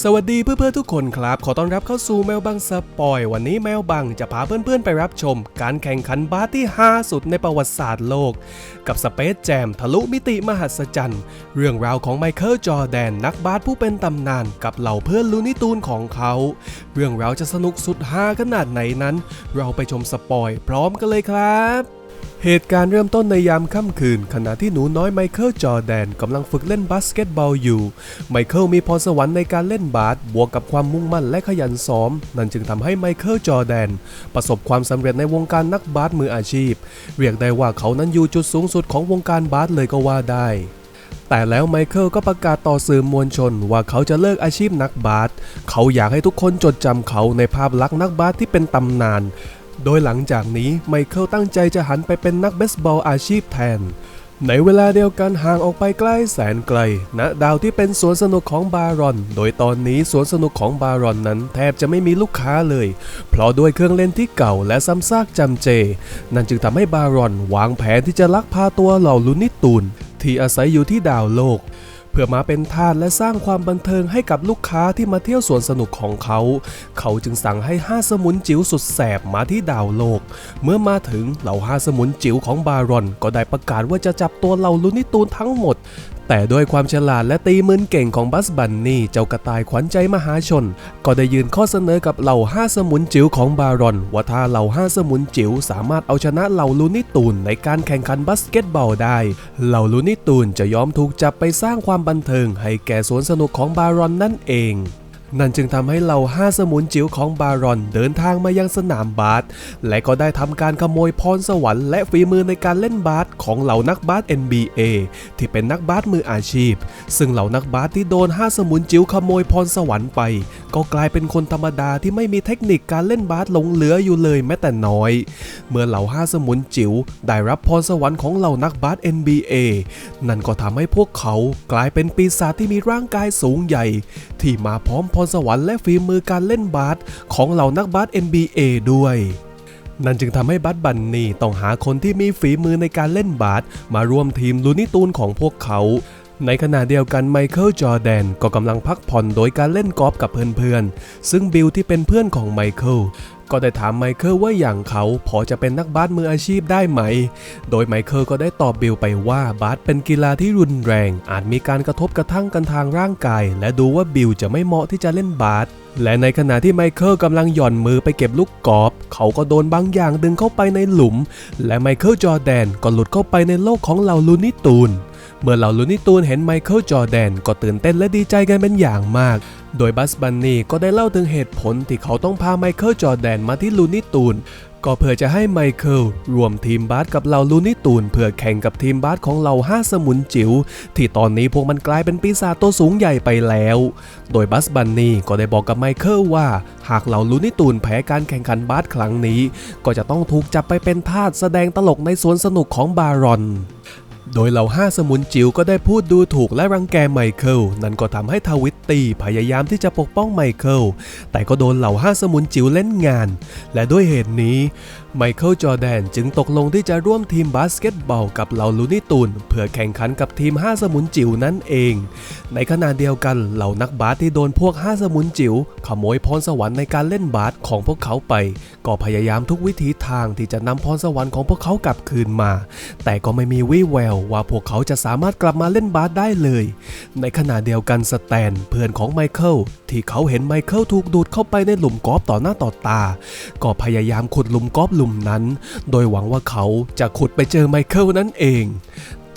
สวัสดีเพื่อนๆทุกคนครับ ขอต้อนรับเข้าสู่แมวบังสปอย วันนี้แมวบังจะพาเพื่อนๆไปรับชม การแข่งขันบาสที่5สุดในประวัติศาสตร์โลก กับสเปซแจมทะลุมิติมหัศจรรย์ เรื่องราวของไมเคิลจอร์แดนนักบาสผู้เป็นตำนานกับเหล่าเพื่อนลูนิตูนของเขา เรื่องราวจะสนุกสุดฮาขนาดไหนนั้น เราไปชมสปอยพร้อมกันเลยครับ เหตุการณ์เริ่มต้นในยามค่ำคืน ขณะที่หนูน้อยไมเคิลจอแดนกำลังฝึกเล่นบาสเกตบอลอยู่ ไมเคิลมีพรสวรรค์ในการเล่นบาสบวกกับความมุ่งมั่นและขยันซ้อม นั่นจึงทำให้ไมเคิลจอแดน ประสบความสำเร็จในวงการนักบาสมืออาชีพ เรียกได้ว่าเขานั้นอยู่จุดสูงสุดของวงการบาสเลยก็ว่าได้แต่แล้วไมเคิลก็ประกาศต่อสื่อมวลชนว่าเขาจะเลิกอาชีพนักบาส เขาอยากให้ทุกคนจดจำเขาในภาพลักษณ์นักบาสที่เป็นตำนาน โดยหลังจากนี้ไมเคิลตั้งใจจะหันไปเป็นนักเบสบอลอาชีพแทน ในเวลาเดียวกันห่างออกไปใกล้แสนไกลณดาวที่เป็นสวนสนุกของบารอน โดยตอนนี้สวนสนุกของบารอนนั้นแทบจะไม่มีลูกค้าเลย เพราะด้วยเครื่องเล่นที่เก่าและซ้ำซากจำเจ นั่นจึงทำให้บารอนวางแผนที่จะลักพาตัวเหล่าลูนิตูนที่อาศัยอยู่ที่ดาวโลก เพื่อมาเป็นทาสและสร้างความบันเทิงให้กับลูกค้าที่มาเที่ยวสวนสนุกของเขา เขาจึงสั่งให้ห้าสมุนจิ๋วสุดแสบมาที่ดาวโลก เมื่อมาถึงเหล่าห้าสมุนจิ๋วของบารอนก็ได้ประกาศว่าจะจับตัวเหล่าลูนิตูนทั้งหมดแต่ด้วยความฉลาดและตีมือเก่งของบัสบันนี่เจ้ากระต่ายขวัญใจมหาชน ก็ได้ยื่นข้อเสนอกับเหล่าห้าสมุนจิ๋วของบารอน ว่าถ้าเหล่าห้าสมุนจิ๋วสามารถเอาชนะเหล่าลูนิตูนในการแข่งขันบาสเกตบอลได้ เหล่าลูนิตูนจะยอมถูกจับไปสร้างความบันเทิง ให้แก่สวนสนุกของบารอนนั่นเอง นั่นจึงทำให้เหล่าห้าสมุนจิ๋วของบารอนเดินทางมายังสนามบาสและก็ได้ทำการขโมยพรสวรรค์และฝีมือในการเล่นบาสของเหล่านักบาส NBA ที่เป็นนักบาสมืออาชีพ ซึ่งเหล่านักบาสที่โดนห้าสมุนจิ๋วขโมยพรสวรรค์ไป ก็กลายเป็นคนธรรมดาที่ไม่มีเทคนิคการเล่นบาสหลงเหลืออยู่เลยแม้แต่น้อย เมื่อเหล่าห้าสมุนจิ๋วได้รับพรสวรรค์ของเหล่านักบาส NBA นั่นก็ทำให้พวกเขากลายเป็นปีศาจที่มีร่างกายสูงใหญ่ ที่มาพร้อมพรสวรรค์และฝีมือการเล่นบาสของเหล่านักบาส NBA ด้วย นั่นจึงทำให้บัสบันนี่ต้องหาคนที่มีฝีมือในการเล่นบาสมาร่วมทีมลูนิตูนของพวกเขา ในขณะเดียวกันไมเคิลจอแดนก็กำลังพักผ่อนโดยการเล่นกอล์ฟกับเพื่อนๆ ซึ่งบิลที่เป็นเพื่อนของไมเคิลก็ได้ถามไมเคิลว่าอย่างเขาพอจะเป็นนักบาสมืออาชีพได้ไหม โดยไมเคิลก็ได้ตอบบิลไปว่าบาสเป็นกีฬาที่รุนแรง อาจมีการกระทบกระทั่งกันทางร่างกาย และดูว่าบิลจะไม่เหมาะที่จะเล่นบาสและในขณะที่ไมเคิลกำลังหย่อนมือไปเก็บลูกกอล์ฟเขาก็โดนบางอย่างดึงเข้าไปในหลุม และไมเคิลจอแดนก็หลุดเข้าไปในโลกของเหล่าลูนิตูน เมื่อเหล่าลูนิตูนเห็นไมเคิลจอแดนก็ตื่นเต้นและดีใจกันเป็นอย่างมาก โดยบัสบันนี่ก็ได้เล่าถึงเหตุผลที่เขาต้องพาไมเคิลจอแดนมาที่ลูนิตูนก็เพื่อจะให้ไมเคิลรวมทีมบาสกับเหล่าลูนิตูนเพื่อแข่งกับทีมบาสของเหล่าห้าสมุนจิ๋วที่ตอนนี้พวกมันกลายเป็นปีศาจตัวสูงใหญ่ไปแล้ว โดยบัสบันนี่ก็ได้บอกกับไมเคิลว่า หากเหล่าลูนิตูนแพ้การแข่งขันบาสครั้งนี้ ก็จะต้องถูกจับไปเป็นทาสแสดงตลกในสวนสนุกของบารอน โดยเหล่าห้าสมุนจิ๋วก็ได้พูดดูถูกและรังแกไมเคิล นั่นก็ทำให้ทวิตตีพยายามที่จะปกป้องไมเคิล แต่ก็โดนเหล่าห้าสมุนจิ๋วเล่นงาน และด้วยเหตุนี้ ไมเคิลจอแดนจึงตกลงที่จะร่วมทีมบาสเกตบอลกับเหล่าลูนิตูนเพื่อแข่งขันกับทีมห้าสมุนจิ๋วนั่นเอง ในขณะเดียวกันเหล่านักบาสที่โดนพวกห้าสมุนจิ๋วขโมยพรสวรรค์ในการเล่นบาสของพวกเขาไป ก็พยายามทุกวิถีทางที่จะนำพรสวรรค์ของพวกเขากลับคืนมา แต่ก็ไม่มีวี่แววว่าพวกเขาจะสามารถกลับมาเล่นบาสได้เลย ในขณะเดียวกันสแตนเพื่อนของไมเคิล ที่เขาเห็นไมเคิลถูกดูดเข้าไปในหลุมกอล์ฟต่อหน้าต่อตา ก็พยายามขุดหลุมกอล์ฟหลุมนั้น โดยหวังว่าเขาจะขุดไปเจอไมเคิลนั่นเอง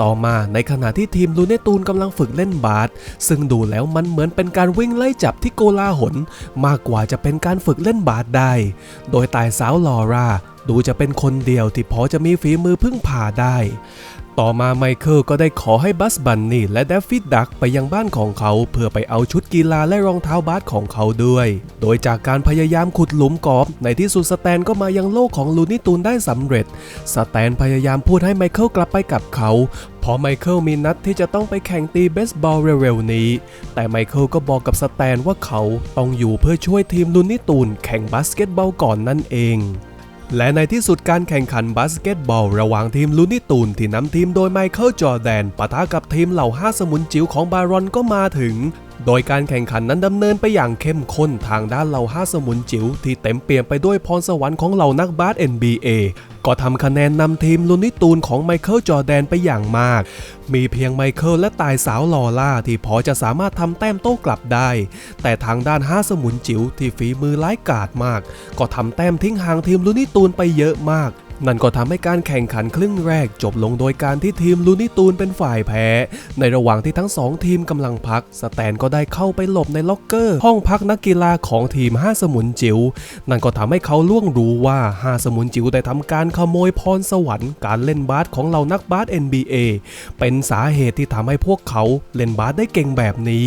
ต่อมาในขณะที่ทีมลูเนตูนกำลังฝึกเล่นบาสซึ่งดูแล้วมันเหมือนเป็นการวิ่งไล่จับที่โกลาหล มากกว่าจะเป็นการฝึกเล่นบาสได้ โดยตายสาวลอรา ดูจะเป็นคนเดียวที่พอจะมีฝีมือพึ่งพาได้ ต่อมาไมเคิลก็ได้ขอให้บัสบันนี่และเดฟฟิดดักไปยังบ้านของเขา เพื่อไปเอาชุดกีฬาและรองเท้าบาสของเขาด้วย โดยจากการพยายามขุดหลุมกอล์ฟในที่สุดสแตนก็มายังโลกของลูนิตูนได้สำเร็จ สแตนพยายามพูดให้ไมเคิลกลับไปกับเขาเพราะไมเคิลมีนัดที่จะต้องไปแข่งตีเบสบอลเร็วๆนี้ แต่ไมเคิลก็บอกกับสแตนว่าเขาต้องอยู่เพื่อช่วยทีมลูนิตูนแข่งบาสเกตบอลก่อนนั่นเอง และในที่สุดการแข่งขันบาสเกตบอล ระหว่างทีมลูนิตูนที่นำทีมโดยไมเคิลจอร์แดนปะทะกับทีมเหล่าห้าสมุนจิ๋วของบารอนก็มาถึง โดยการแข่งขันนั้นดำเนินไปอย่างเข้มข้นทางด้านเหล่าห้าสมุนจิ๋วที่เต็มเปี่ยมไปด้วยพรสวรรค์ของเหล่านักบาส NBA ก็ทำคะแนนนำทีมลูนิตูนของไมเคิลจอแดนไปอย่างมาก มีเพียงไมเคิลและตายสาวลอล่าที่พอจะสามารถทำแต้มโต้กลับได้ แต่ทางด้านห้าสมุนจิ๋วที่ฝีมือร้ายกาจมาก ก็ทำแต้มทิ้งห่างทีมลูนิตูนไปเยอะมาก นั่นก็ทำให้การแข่งขันครึ่งแรกจบลงโดยการที่ทีมลูนิตูนเป็นฝ่ายแพ้ ในระหว่างที่ทั้งสองทีมกำลังพัก สแตนก็ได้เข้าไปหลบในล็อกเกอร์ ห้องพักนักกีฬาของทีม 5 สมุนจิ๋วนั่นก็ทำให้เขาล่วงรู้ว่า 5 สมุนจิ๋วได้ทำการขโมยพรสวรรค์การเล่นบาสของเหล่านักบาส NBA เป็นสาเหตุที่ทำให้พวกเขาเล่นบาสได้เก่งแบบนี้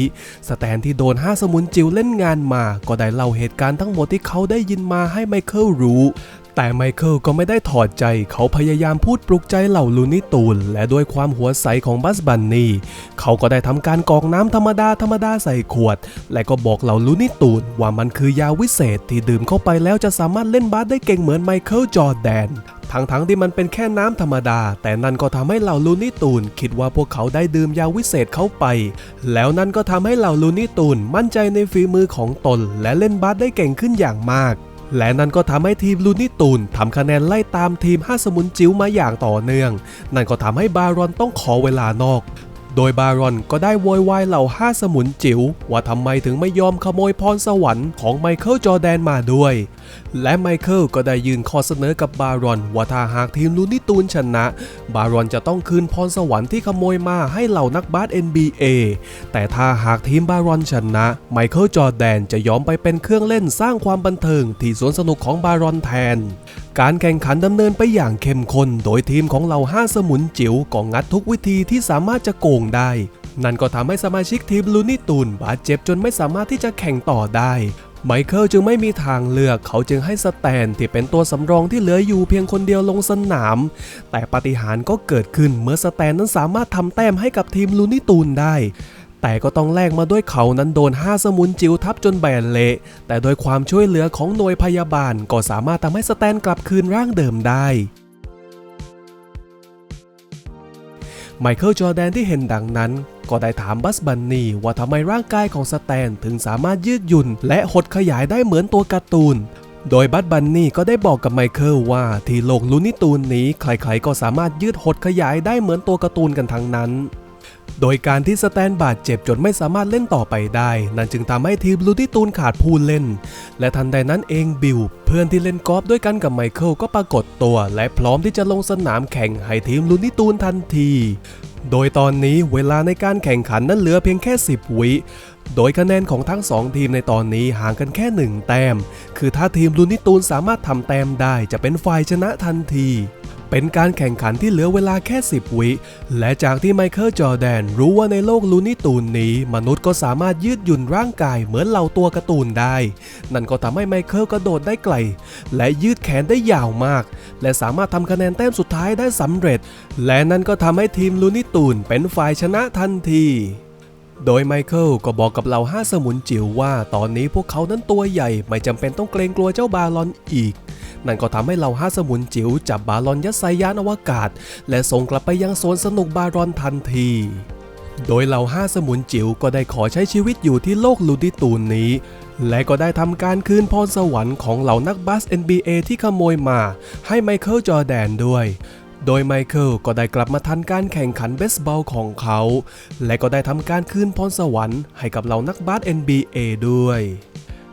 สแตนที่โดน 5 สมุนจิ๋วเล่นงานมา ก็ได้เล่าเหตุการณ์ทั้งหมดที่เขาได้ยินมาให้ไมเคิลรู้ แต่ไมเคิลก็ไม่ได้ถอดใจเขาพยายามพูดปลุกใจเหล่าลูนิตูน และด้วยความหัวใสของบัสบันนี่เขาก็ได้ทำการกรอกน้ำธรรมดาธรรมดาใส่ขวด และก็บอกเหล่าลูนิตูนว่ามันคือยาวิเศษที่ดื่มเข้าไปแล้วจะสามารถเล่นบาสได้เก่งเหมือนไมเคิลจอร์แดนทั้งๆที่มันเป็นแค่น้ำธรรมดา แต่นั่นก็ทำให้เหล่าลูนิตูน คิดว่าพวกเขาได้ดื่มยาวิเศษเข้าไป แล้วนั่นก็ทำให้เหล่าลูนิตูนมั่นใจในฝีมือของตน และเล่นบาสได้เก่งขึ้นอย่างมาก และนั่นก็ทำให้ทีมลูนิตูนทำคะแนนไล่ตามทีมห้าสมุนจิ๋วมาอย่างต่อเนื่อง นั่นก็ทำให้บารอนต้องขอเวลานอก โดยบารอนก็ได้โวยวายเหล่า5สมุนจิ๋วว่าทำไมถึงไม่ยอมขโมยพรสวรรค์ของไมเคิลจอร์แดนมาด้วย และไมเคิลก็ได้ยื่นข้อเสนอกับบารอนว่าถ้าหากทีมลูนิตูนชนะ บารอนจะต้องคืนพรสวรรค์ที่ขโมยมาให้เหล่านักบาส NBA แต่ถ้าหากทีมบารอนชนะ ไมเคิลจอร์แดนจะยอมไปเป็นเครื่องเล่นสร้างความบันเทิงที่สวนสนุกของบารอนแทนการแข่งขันดำเนินไปอย่างเข้มข้นโดยทีมของเหล่าห้าสมุนจิ๋วก็งัดทุกวิธีที่สามารถจะโกงได้ นั่นก็ทำให้สมาชิกทีมลูนี่ตูนบาดเจ็บจนไม่สามารถที่จะแข่งต่อได้ ไมเคิลจึงไม่มีทางเลือกเขาจึงให้สแตนที่เป็นตัวสำรองที่เหลืออยู่เพียงคนเดียวลงสนาม แต่ปาฏิหาริย์ก็เกิดขึ้นเมื่อสแตนนั้นสามารถทำแต้มให้กับทีมลูนี่ตูนได้แต่ก็ต้องแลกมาด้วยเขานั้นโดน5สมุนจิ๋วทับจนแบนเละ แต่โดยความช่วยเหลือของหน่วยพยาบาลก็สามารถทำให้สแตนกลับคืนร่างเดิมได้ ไมเคิลจอแดนที่เห็นดังนั้น ก็ได้ถามบัสบันนี่ว่าทำไมร่างกายของสแตนถึงสามารถยืดหยุ่น และหดขยายได้เหมือนตัวการ์ตูน โดยบัสบันนี่ก็ได้บอกกับไมเคิลว่าที่โลกลูนิตูนนี้ใครๆก็สามารถยืดหดขยายได้เหมือนตัวการ์ตูนกันทั้งนั้น โดยการที่สแตนบาดเจ็บจนไม่สามารถเล่นต่อไปได้ นั่นจึงทำให้ทีมลูนิตูนขาดผู้เล่น และทันใดนั้นเองบิล เพื่อนที่เล่นกอล์ฟด้วยกันกับไมเคิลก็ปรากฏตัว และพร้อมที่จะลงสนามแข่งให้ทีมลูนิตูนทันที โดยตอนนี้เวลาในการแข่งขันนั้นเหลือเพียงแค่ 10 วิโดยคะแนนของทั้ง 2 ทีมในตอนนี้ห่างกันแค่ 1 แต้ม คือถ้าทีมลูนิตูนสามารถทำแต้มได้จะเป็นฝ่ายชนะทันที เป็นการแข่งขันที่เหลือเวลาแค่ 10 วิ และจากที่ไมเคิลจอแดนรู้ว่าในโลกลูนิตูนนี้ มนุษย์ก็สามารถยืดหยุ่นร่างกายเหมือนเหล่าตัวการ์ตูนได้ นั่นก็ทำให้ไมเคิลกระโดดได้ไกล และยืดแขนได้ยาวมาก และสามารถทำคะแนนแต้มสุดท้ายได้สำเร็จ และนั่นก็ทำให้ทีมลูนิตูนเป็นฝ่ายชนะทันทีโดยไมเคิลก็บอกกับเหล่าห้าสมุนจิ๋วว่าตอนนี้พวกเขานั้นตัวใหญ่ไม่จำเป็นต้องเกรงกลัวเจ้าบาลอนอีก นั่นก็ทำให้เหล่าห้าสมุนจิ๋วจับบาลอนยัดใส่ยานอวกาศ และส่งกลับไปยังสวนสนุกบารอนทันทีโดยเหล่าห้าสมุนจิ๋วก็ได้ขอใช้ชีวิตอยู่ที่โลกลูดิตูนนี้ และก็ได้ทำการคืนพรสวรรค์ของเหล่านักบาส NBA ที่ขโมยมาให้ไมเคิลจอแดนด้วย โดยไมเคิลก็ได้กลับมาทันการแข่งขันเบสบอลของเขา และก็ได้ทำการคืนพรสวรรค์ให้กับเหล่านักบาส NBA ด้วย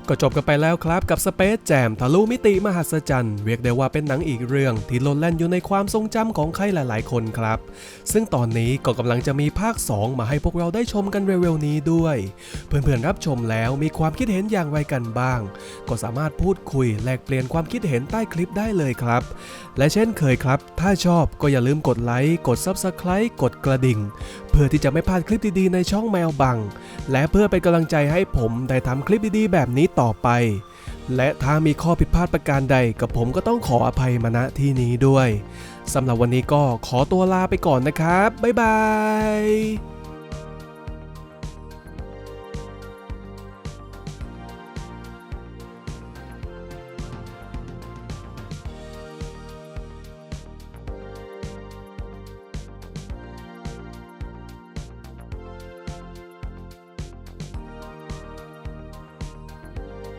ก็จบกันไปแล้วครับกับสเปซแจมทะลุมิติมหัศจรรย์เรียกได้ว่าเป็นหนังอีกเรื่อง ที่หล่นแล่นอยู่ในความทรงจำของใครหลาย ๆ คนครับ ซึ่งตอนนี้ก็กำลังจะมีภาค 2 มาให้พวกเราได้ชมกันเร็ว ๆ นี้ด้วย เพื่อน ๆ รับชมแล้วมีความคิดเห็นอย่างไรกันบ้าง ก็สามารถพูดคุยแลกเปลี่ยนความคิดเห็นใต้คลิปได้เลยครับ และเช่นเคยครับ ถ้าชอบก็อย่าลืมกดไลค์กด Subscribe กดกระดิ่ง เพื่อที่จะไม่พลาดคลิปดี ๆ ในช่องแมวบัง และเพื่อเป็นกำลังใจให้ผมได้ทำคลิปดี ๆ แบบนี้ต่อไป และถ้ามีข้อผิดพลาดประการใดกับผมก็ต้องขออภัยมาณที่นี้ด้วยสำหรับวันนี้ก็ขอตัวลาไปก่อนนะครับ บ๊ายบาย